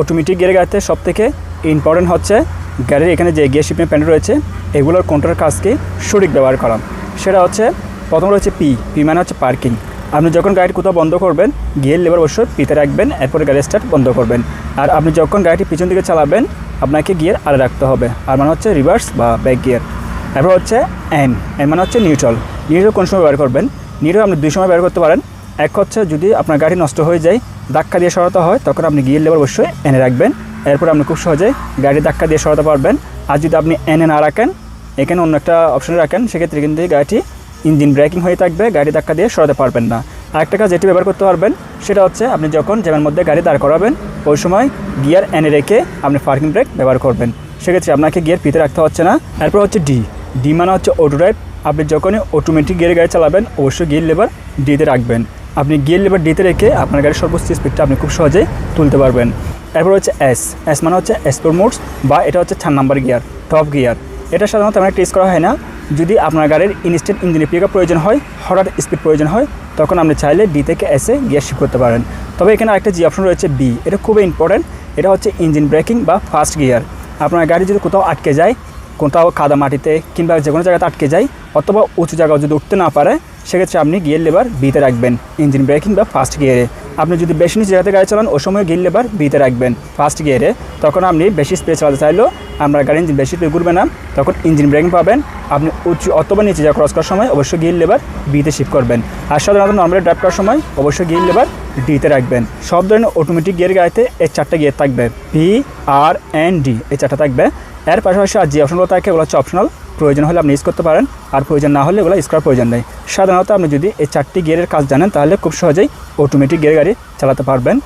Automatic gear গাড়িতে সব থেকে ইম্পর্টেন্ট হচ্ছে গাড়ির এখানে যে গিয়ার শিপিং প্যান্ট রয়েছে, এগুলোর কোনটার কাজকে সঠিক ব্যবহার করা। সেটা হচ্ছে প্রথম রয়েছে পি পি মানে হচ্ছে পার্কিং আপনি যখন গাড়ি কোথাও বন্ধ করবেন গিয়ার লেবার অবশ্যই পিতে রাখবেন, এরপরে গাড়ি স্টার্ট বন্ধ করবেন। আর আপনি যখন গাড়িটি পিছন দিকে চালাবেন, আপনাকে গিয়ার আরে রাখতে হবে। আর মানে হচ্ছে রিভার্স বা ব্যাক গিয়ার এরপর হচ্ছে এন এন মানে হচ্ছে নিউট্রাল নিউট্রাল কোন সময় ব্যবহার করবেন? নিউট্রাল আপনি দুই সময় ব্যবহার করতে পারেন। এক হচ্ছে যদি আপনার গাড়ি নষ্ট হয়ে যায়, ধাক্কা দিয়ে সরাতে হয়, তখন আপনি গিয়ার লেবার অবশ্যই এনে রাখবেন। এরপর আপনি খুব সহজে গাড়ি ধাক্কা দিয়ে সরাতে পারবেন। আর যদি আপনি এনে না রাখেন, এখানে অন্য একটা অপশন রাখেন, সেক্ষেত্রে কিন্তু গাড়িটি ইঞ্জিন ব্রেকিং হয়ে থাকবে, গাড়ি ধাক্কা দিয়ে সরাতে পারবেন না। আরেকটা কাজ যেটি ব্যবহার করতে পারবেন, সেটা হচ্ছে আপনি যখন জ্যামের মধ্যে গাড়ি দাঁড় করাবেন, ওই সময় গিয়ার এনে রেখে আপনি পার্কিং ব্রেক ব্যবহার করবেন। সেক্ষেত্রে আপনাকে গিয়ার পিতে রাখতে হচ্ছে না। এরপর হচ্ছে ডি ডি মানে হচ্ছে অটো ড্রাইভ আপনি যখনই অটোমেটিক গিয়ার গাড়ি চালাবেন, অবশ্যই গিয়ার লেবার ডিতে রাখবেন। আপনি গিয়ার লেবার ডিতে রেখে আপনার গাড়ির সর্বোচ্চ স্পিডটা আপনি খুব সহজেই তুলতে পারবেন। এরপর হচ্ছে এস এস মানে হচ্ছে এসপোর মোডস বা এটা হচ্ছে চার নাম্বার গিয়ার টপ গিয়ার এটা সাধারণত আমরা টেস্ট করা হয় না। যদি আপনার গাড়ির ইনস্ট্যান্ট ইঞ্জিনের পিক প্রয়োজন হয়, হঠাৎ স্পিড প্রয়োজন হয়, তখন আপনি চাইলে ডি থেকে এসে গিয়ার শিফট করতে পারেন। তবে এখানে আরেকটা জি অপশন রয়েছে বি এটা খুবই ইম্পর্ট্যান্ট এটা হচ্ছে ইঞ্জিন ব্রেকিং বা ফাস্ট গিয়ার আপনার গাড়ি যদি কোথাও আটকে যায় কোথাও কাদা মাটিতে কিংবা যে কোনো জায়গাতে আটকে যায় অথবা উঁচু জায়গাও যদি উঠতে না পারে, সেক্ষেত্রে আপনি গিয়ার লেবার বিতে রাখবেন। ইঞ্জিন ব্রেকিং বা ফার্স্ট গিয়ারে। আপনি যদি বেশি নিচে জায়গাতে গাড়ি চালান, ওই সময় গিয়ার লেবার বিতে রাখবেন। ফার্স্ট গিয়ারে। তখন আপনি বেশি স্পিড চালাতে চাইলেও আপনার গাড়ি ইঞ্জিন বেশি স্পিড ঘুরবে না। তখন ইঞ্জিন ব্রেকিং পাবেন। আপনি উঁচু অথবা নিচে যা ক্রস করার সময় অবশ্যই গিয়ার লেবার বিতে শিফট করবেন। আর সাধারণত নর্মালি ড্রাইভ করার সময় অবশ্যই গিয়ার লেবার ডিতে রাখবেন। সব ধরনের অটোমেটিক গিয়ার গাড়িতে এই চারটা গিয়ার থাকবে। পি আর এন ডি এই চারটা থাকবে। এর পাশাপাশি আর যে অপশনগুলো থাকে ওগুলো হচ্ছে অপশনাল প্রয়োজন হলে আপনি ইউজ করতে পারেন। আর প্রয়োজন না হলে ওগুলো ইউজ করার প্রয়োজন নেই। সাধারণত আপনি যদি এই চারটি গিয়ারের কাজ জানেন, তাহলে খুব সহজেই অটোমেটিক গিয়ার গাড়ি চালাতে পারবেন।